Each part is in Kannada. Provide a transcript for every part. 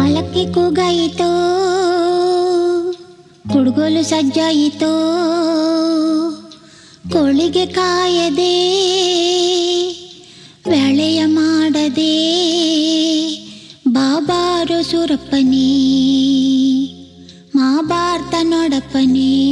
ನಾಲ್ಕಿ ಕೂಗಾಯಿತೋ? ಕುಡುಗೋಲು ಸಜ್ಜಾಯಿತೋ? ಕೋಳಿಗೆ ಕಾಯದೆ? ಬೆಳೆಯ ಮಾಡದೆ? ಬಾಬಾರು ಸುರಪ್ಪನೇ ಮಾಬಾರ್ತ ನೋಡಪ್ಪನೇ?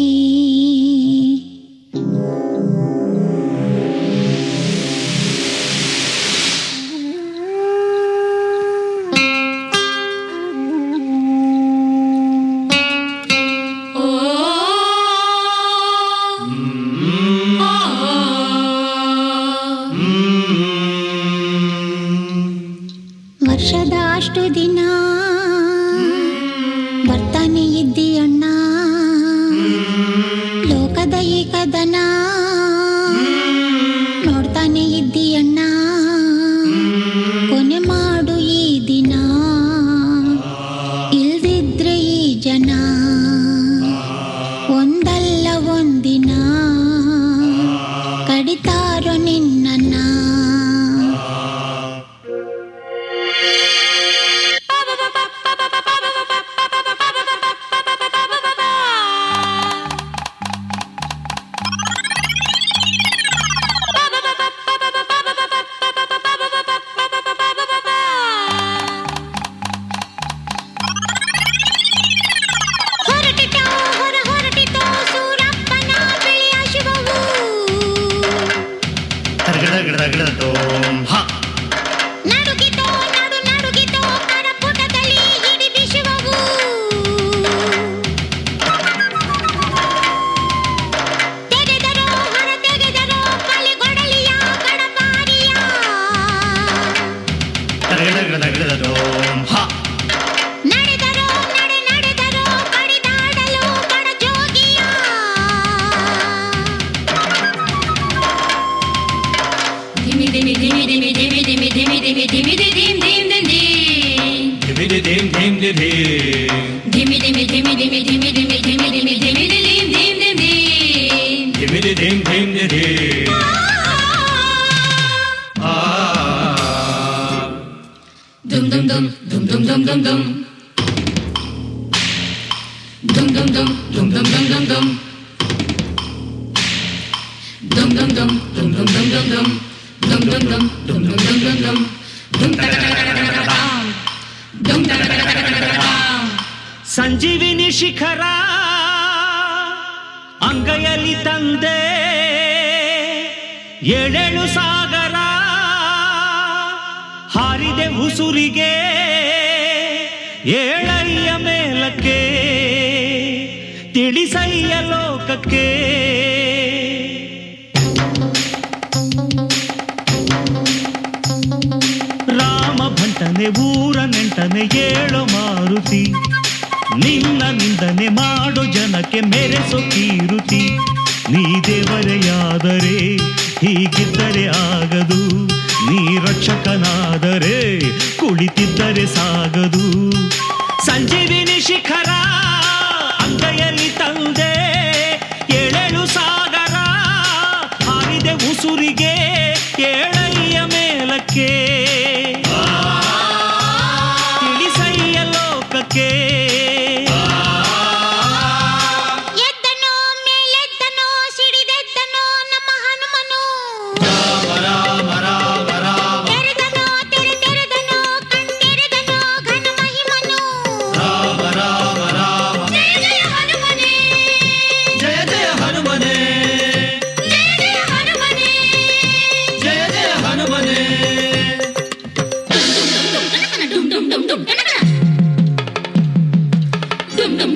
dimi dimi dimi dimi dimi dimi dimi dimi dedim dim dim dim Dimi dedim dim dedim Dimi dimi dimi dimi dimi dimi dimi dimi dimi dedim dim dim dim Dimi dedim dim dedim Dum dum dum dum dum dum dum dum Dum dum dum dum dum dum dum dum Dum dum dum dum dum dum dum dum ಸಂಜೀವಿನಿ ಶಿಖರ ಅಂಗೈಯಲ್ಲಿ ತಂದೆ ಏಳೇಳು ಸಾಗರ ಹಾರಿದೆ ಉಸುರಿಗೆ ಏಳಯ್ಯ ಮೇಲಕ್ಕೆ ತಿಳಿಸಯ್ಯ ಲೋಕಕ್ಕೆ ಭಂಟನೆ ಊರ ನೆಂಟನೆ ಏಳು ಮಾರುತಿ. ನಿನ್ನ ನಿಂದನೆ ಮಾಡು ಜನಕ್ಕೆ ಮೆರೆಸೋ ಕೀರುತಿ. ನೀ ದೇವರೆಯಾದರೆ ಹೀಗಿದ್ದರೆ ಆಗದು. ನೀ ರಕ್ಷಕನಾದರೆ ಕುಳಿತಿದ್ದರೆ ಸಾಗದು. ಸಂಜೀವಿನಿ ಶಿಖರ ಅಂಗೈಯಲ್ಲಿ ತಂದೆ, ಏಳೇಳು ಸಾಗರ ಹಾರಿದೆ ಉಸುರಿಗೆ ಏಳಯ್ಯ ಮೇಲಕ್ಕೆ.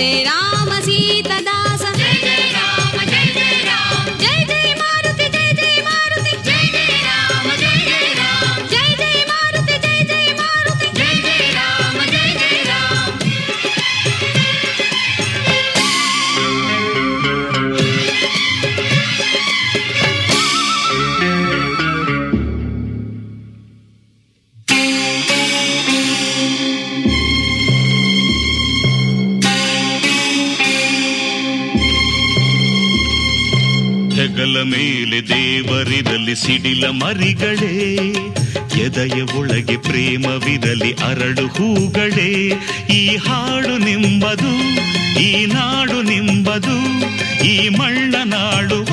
राम ददा ಸಿಡಿಲ ಮರಿಗಳೇ, ಎದೆಯ ಒಳಗೆ ಪ್ರೇಮವಿರಲಿ ಅರಳು ಹೂಗಳೇ, ಈ ಹಾಡು ನಿಂಬದು, ಈ ನಾಡು ನಿಂಬದು, ಈ ಮಣ್ಣ ನಾಡುವ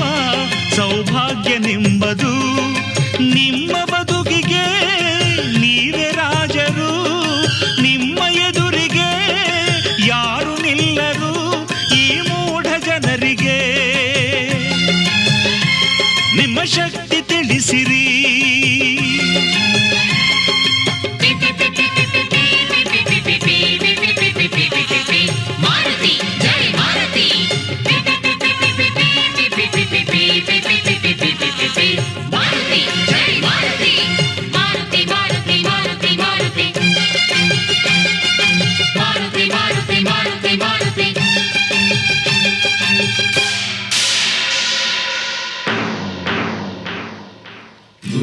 ಸೌಭಾಗ್ಯ ನಿಂಬದು. ನಿಮ್ಮ ಬದುಕಿಗೆ ನೀವೇ ರಾಜರು, ನಿಮ್ಮ ಎದುರಿಗೆ ಯಾರು ನಿಲ್ಲರು ಈ ಮೂಢ ಜನರಿಗೆ. ನಿಮ್ಮ ಶಕ್ತಿ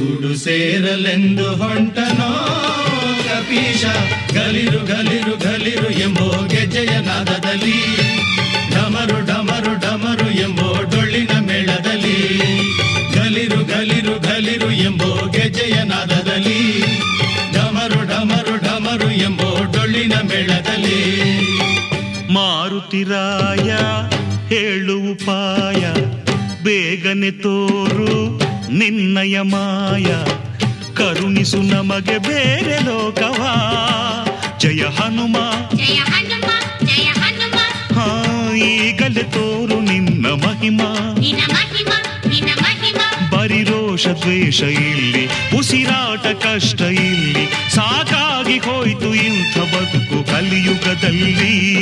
ಗೂಡು ಸೇರಲೆಂದು ಹೊಂಟನೋ ಕಪೀಶ. ಗಲಿರು ಗಲಿರು ಗಲಿರು ಎಂಬೋ ಗೆಜ್ಜೆಯ ಡಮರು ಡಮರು ಡಮರು ಎಂಬೋ ಡೊಳ್ಳಿನ ಮೇಳದಲ್ಲಿ. ಗಲಿರು ಗಲಿರು ಗಲಿರು ಎಂಬೋ ಗೆಜ್ಜೆಯ ಡಮರು ಡಮರು ಡಮರು ಎಂಬೋ ಡೊಳ್ಳಿನ ಮೇಳದಲ್ಲಿ. ಮಾರುತಿರಾಯ, ಹೇಳು ಉಪಾಯ. ಬೇಗನೆ ತೋರು ನಿನ್ನಯ ಮಾಯ ಕರುಣಿಸು ನಮಗೆ ಬೇರೆ ಲೋಕವಾ. ಜಯ ಹನುಮ. ಈಗಲೇ ತೋರು ನಿನ್ನ ಮಹಿಮಾ. ನಿನ ಮಹಿಮ ನಿನ ಮಹಿಮ. ಬರಿ ರೋಷ ದ್ವೇಷ ಇಲ್ಲಿ ಉಸಿರಾಟ ಕಷ್ಟ ಇಲ್ಲಿ. ಸಾಕಾಗಿ ಹೋಯ್ತು ಇಂಥ ಬದುಕು ಕಲಿಯುಗದಲ್ಲಿ.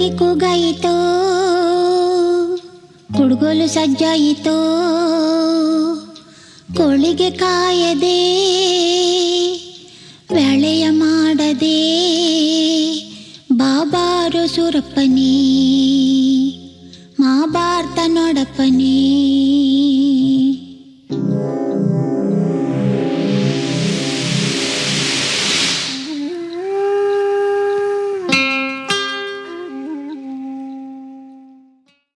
ಆಲಕ್ಕೆ ಕೂಗಾಯಿತೋ ಕುಡುಗೋಲು ಸಜ್ಜಾಯಿತೋ ಕೋಳಿಗೆ ಕಾಯದೆ ವ್ಯಾಳೆಯ ಮಾಡದೆ ಬಾಬಾರು ಸುರಪ್ಪನೇ ಮಾಬಾರ್ತ ನೋಡಪ್ಪನೇ.